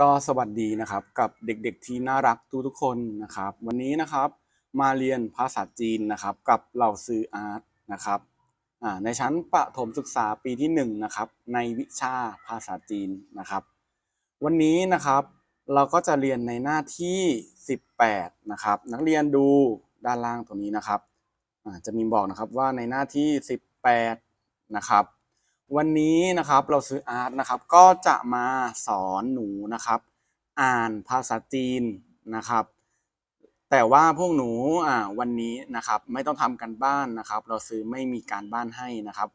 ก็สวัสดีนะครับกับเด็กๆที่น่ารักทุกๆคนนะครับ วันนี้นะครับมาเรียนภาษาจีนนะครับ กับเหล่าซื้ออาร์ตนะครับในชั้นประถมศึกษาปีที่หนึ่งนะครับในวิชาภาษาจีนนะครับ วันนี้นะครับเราก็จะเรียนในหน้าที่ 18นะครับนักเรียนดูด้านล่างตรงนี้นะครับจะมีบอกนะครับว่าในหน้าที่ 18นะครับ วันนี้นะครับเราซื้ออาร์ตนะครับ ก็จะมาสอนหนูนะครับ อ่านภาษาจีนนะครับ แต่ว่าพวกหนูอ่าวันนี้นะครับไม่ต้องทำกันบ้านนะครับ เราซื้อไม่มีการบ้านให้นะครับ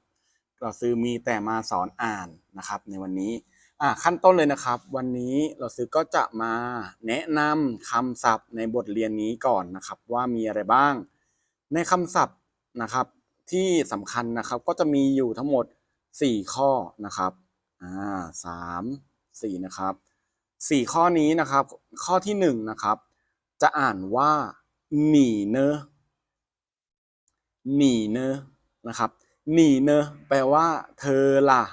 เราซื้อมีแต่มาสอนอ่านนะครับ ในวันนี้อ่าขั้นต้นเลยนะครับ วันนี้เราซื้อก็จะมาแนะนำคำศัพท์ในบทเรียนนี้ก่อนนะครับ ว่ามีอะไรบ้าง ในคำศัพท์นะครับที่สำคัญนะครับก็จะมีอยู่ทั้งหมด สี่ข้อนะครับอ่าสามสี่นะครับสี่ข้อนี้นะครับ ข้อที่หนึ่งนะครับ จะอ่านว่าหนีเนอหนีเนอนะครับหนีเนอแปลว่า เธอล่ะ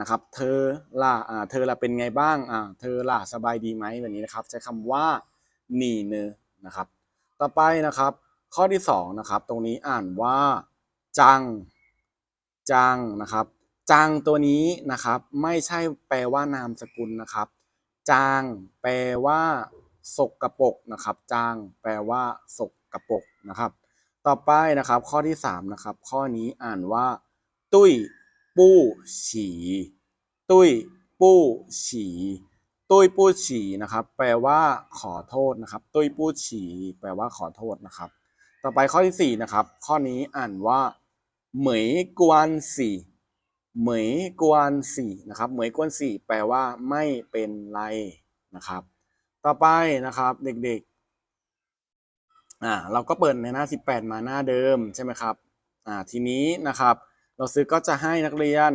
นะครับ เธอล่ะอ่าเธอล่ะเป็นไงบ้างอ่าเธอล่ะสบายดีไหมแบบนี้นะครับ ใช้คำว่าหนีเนอนะครับ ต่อไปนะครับ ข้อที่สองนะครับ ตรงนี้อ่านว่า จัง จังนะครับ จางตัวนี้นะครับไม่ใช่แปลว่านามสกุลนะครับ จางแปลว่าสกปรกนะครับ จางแปลว่าสกปรกนะครับ ต่อไปนะครับข้อที่สามนะครับข้อนี้อ่านว่า ตุ้ยปู้ฉีตุ้ยปู้ฉีตุ้ยปู้ฉีนะครับ แปลว่าขอโทษนะครับ ตุ้ยปู้ฉีแปลว่าขอโทษนะครับ ต่อไปข้อที่สี่นะครับข้อนี้อ่านว่า เหมยกวนสี่ เหมยกวนสี่นะครับเหมยกวนสี่แปลว่าไม่เป็นไรนะครับ ต่อไปนะครับเด็กๆอ่าเราก็เปิดในหน้า 18 มาหน้าเดิมใช่ไหมครับอ่าทีนี้นะครับ เราซื้อก็จะให้นักเรียน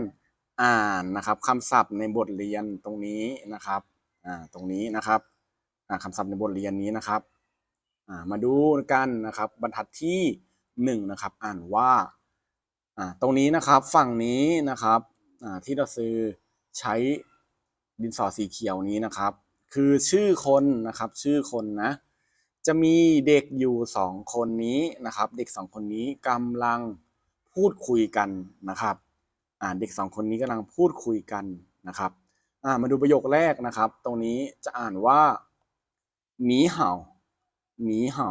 อ่านนะครับคำศัพท์ในบทเรียนตรงนี้นะครับอ่าตรงนี้นะครับอ่าคำศัพท์ในบทเรียนนี้นะครับอ่ามาดูกันนะครับบรรทัดที่หนึ่งนะครับอ่านว่า อ่าตรงนี้นะครับฝั่งนี้นะครับอ่าที่เราซื้อใช้ดินสอสีเขียวนี้นะครับ คือชื่อคนนะครับ ชื่อคนนะ จะมีเด็กอยู่สองคนนี้นะครับ เด็กสองคนนี้กำลังพูดคุยกันนะครับอ่าเด็กสองคนนี้กำลังพูดคุยกันนะครับอ่ามาดูประโยคแรกนะครับ ตรงนี้จะอ่านว่าหนีเห่าหนีเห่า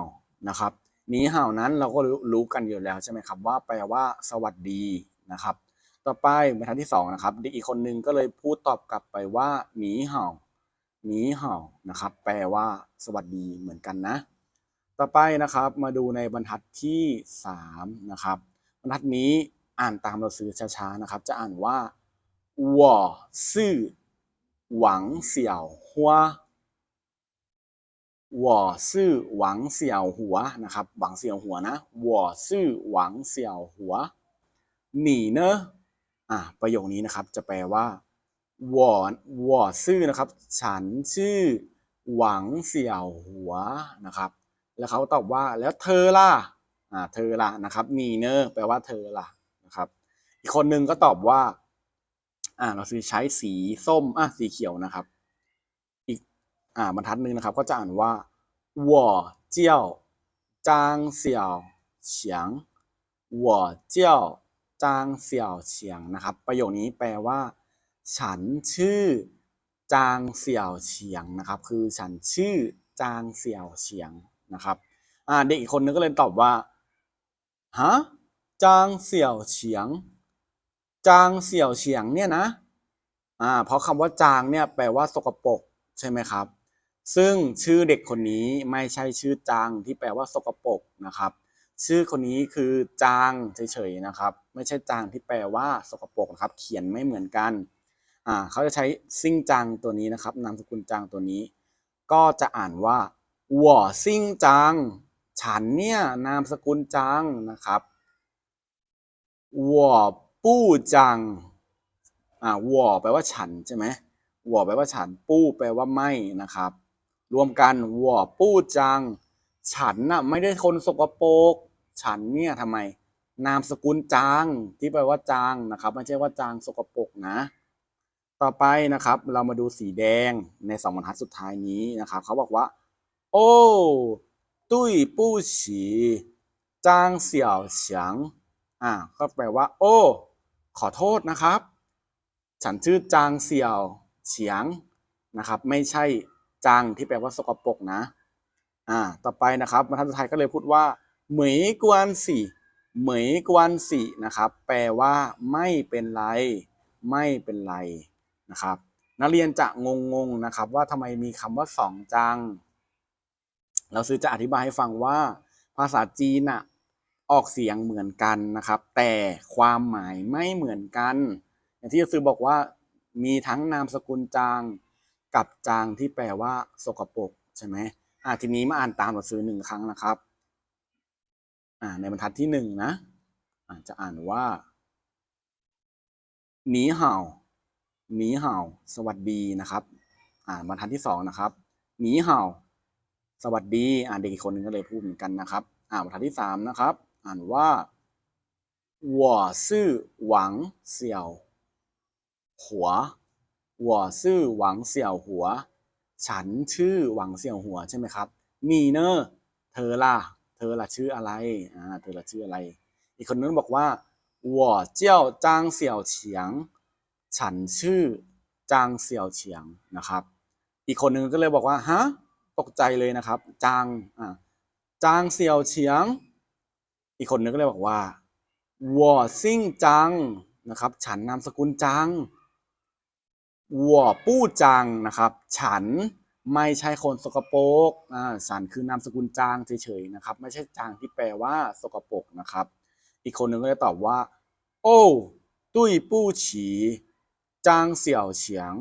นะครับ หนีเห่านั้นเราก็รู้รู้กันอยู่แล้วใช่ไหมครับ ว่าแปลว่า สวัสดีนะครับ ต่อไปบรรทัดที่สองนะครับ เด็กอีกคนนึงก็เลยพูดตอบกลับไปว่าหนีเห่าหนีเห่านะครับ แปลว่า สวัสดีเหมือนกันนะ ต่อไปนะครับ มาดูในบรรทัดที่สามนะครับ บรรทัดนี้อ่านตามเราซื้อช้าๆนะครับ จะอ่านว่า我是王小花 我是王小หัวนะครับหวังเสี่ยวหัวนะ我是王小หัว你呢อ่าประโยคนี้นะครับ จะแปลว่า我我ชื่อนะครับ ฉันชื่อหวังเสี่ยวหัวนะครับ แล้วเขาตอบว่าแล้วเธอล่ะอ่าเธอล่ะนะครับนีเนอร์แปลว่าเธอล่ะนะครับ อีกคนนึงก็ตอบว่า อ่าเราซื้อใช้สีส้มอ่ะสีเขียวนะครับ อีก อ่าบรรทัดหนึ่งนะครับ ก็จะอ่านว่า我叫张小强我叫张小强นะครับ ประโยคนี้แปลว่า ฉันชื่อ จางเสี่ยวเฉียงนะครับ คือฉันชื่อจางเสี่ยวเฉียงนะครับ อ่าเด็กอีกคนนึงก็เลยตอบว่าฮะจางเสี่ยวเฉียง จางเสี่ยวเฉียงเนี่ยนะ อ่า เพราะคำว่าจางเนี่ยแปลว่าสกปรกใช่ไหมครับ ซึ่งชื่อเด็กคนนี้ไม่ใช่ชื่อจางที่แปลว่าสกปรกนะครับ ชื่อคนนี้คือจางเฉยๆนะครับ ไม่ใช่จางที่แปลว่าสกปรกนะครับ เขียนไม่เหมือนกันอ่าเขาจะใช้ซิ่งจางตัวนี้นะครับนามสกุลจางตัวนี้ ก็จะอ่านว่าหัวซิ่งจางฉันเนี่ยนามสกุลจางนะครับหัวปู้จางอ่าหัวแปลว่าฉันใช่ไหมหัวแปลว่าฉันปู้แปลว่าไม่นะครับ รวมกันวอปู้จัง ฉันน่ะไม่ได้คนสกปรกฉันเนี่ยทำไม นามสกุลจางที่แปลว่าจางนะครับไม่ใช่ว่าจางสกปรกนะ ต่อไปนะครับ เรามาดูสีแดงในสองบรรทัดสุดท้ายนี้นะครับเขาบอกว่า โอ้ตุ้ยปู้ฉีจางเสี่ยวเฉียงอ่าก็แปลว่า โอ้ ขอโทษนะครับ ฉันชื่อจางเสี่ยวเฉียงนะครับ ไม่ใช่ จางที่แปลว่าสกปรกนะ อ่า ต่อไปนะครับบรรทัดสุดท้ายก็เลยพูดว่า เหมยกวนสี่เหมยกวนสี่นะครับ แปลว่าไม่เป็นไร ไม่เป็นไรนะครับ นักเรียนจะงงๆนะครับ ว่าทำไมมีคำว่าสองจัง เราซื้อจะอธิบายให้ฟังว่า ภาษาจีนอะออกเสียงเหมือนกันนะครับ แต่ความหมายไม่เหมือนกัน อย่างที่ซื้อบอกว่ามีทั้งนามสกุลจาง กับจางที่แปลว่าสกปรกใช่ไหมอ่าทีนี้มาอ่านตามหนังสือหนึ่งครั้งนะครับ อ่า ในบรรทัดที่หนึ่งนะอ่าจะอ่านว่าหนีเห่าหนีเห่า สวัสดีนะครับ อ่าบรรทัดที่สองนะครับหนีเห่า สวัสดี อ่าเด็กอีกคนหนึงก็เลยพูดเหมือนกันนะครับ อ่าบรรทัดที่สามนะครับ อ่านว่า我是王小หัว หัวซื่อหวังเสี่ยวหัว ฉันชื่อหวังเสี่ยวหัวใช่ไหมครับมีเนอเธอล่ะ เธอล่ะชื่ออะไรอ่าเธอล่ะชื่ออะไร อีกคนนึงบอกว่าหัวเจ้าจางเสี่ยวเฉียง ฉันชื่อจางเสี่ยวเฉียงนะครับ อีกคนนึงก็เลยบอกว่าฮะตกใจเลยนะครับ จางอ่าจางเสี่ยวเฉียง อีกคนนึงก็เลยบอกว่าวัวซิ่งจางนะครับ ฉันนามสกุลจาง ง我ปู้จางนะครับ ฉันไม่ใช่คนสกปรกอ่าฉันคือนามสกุลจางเฉยๆนะครับ ไม่ใช่จางที่แปลว่าสกปรกนะครับ อีกคนหนึ่งก็เลยตอบว่า โอ้ตุ้ยปู้ฉีจางเสี่ยวเฉียง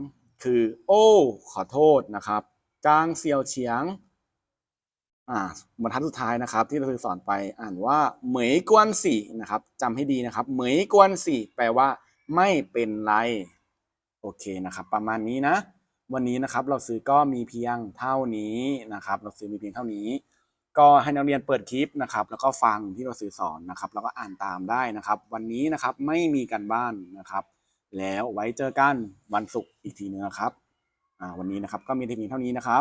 คือ โอ้ ขอโทษนะครับ จางเสี่ยวเฉียงอ่าบรรทัดสุดท้ายนะครับ ที่เราเคยสอนไปอ่านว่า เหมยกวนสี่นะครับจำให้ดีนะครับ เหมยกวนสี่แปลว่า ไม่เป็นไร โอเคนะครับ ประมาณนี้นะ วันนี้นะครับเราซื้อก็มีเพียงเท่านี้นะครับ เราซื้อมีเพียงเท่านี้ ก็ให้นักเรียนเปิดคลิปนะครับ แล้วก็ฟังที่เราสื่อสอนนะครับ แล้วก็อ่านตามได้นะครับ วันนี้นะครับไม่มีการบ้านนะครับ แล้วไว้เจอกันวันศุกร์อีกทีนึงนะครับวันนี้นะครับก็มีเพียงเท่านี้นะครับ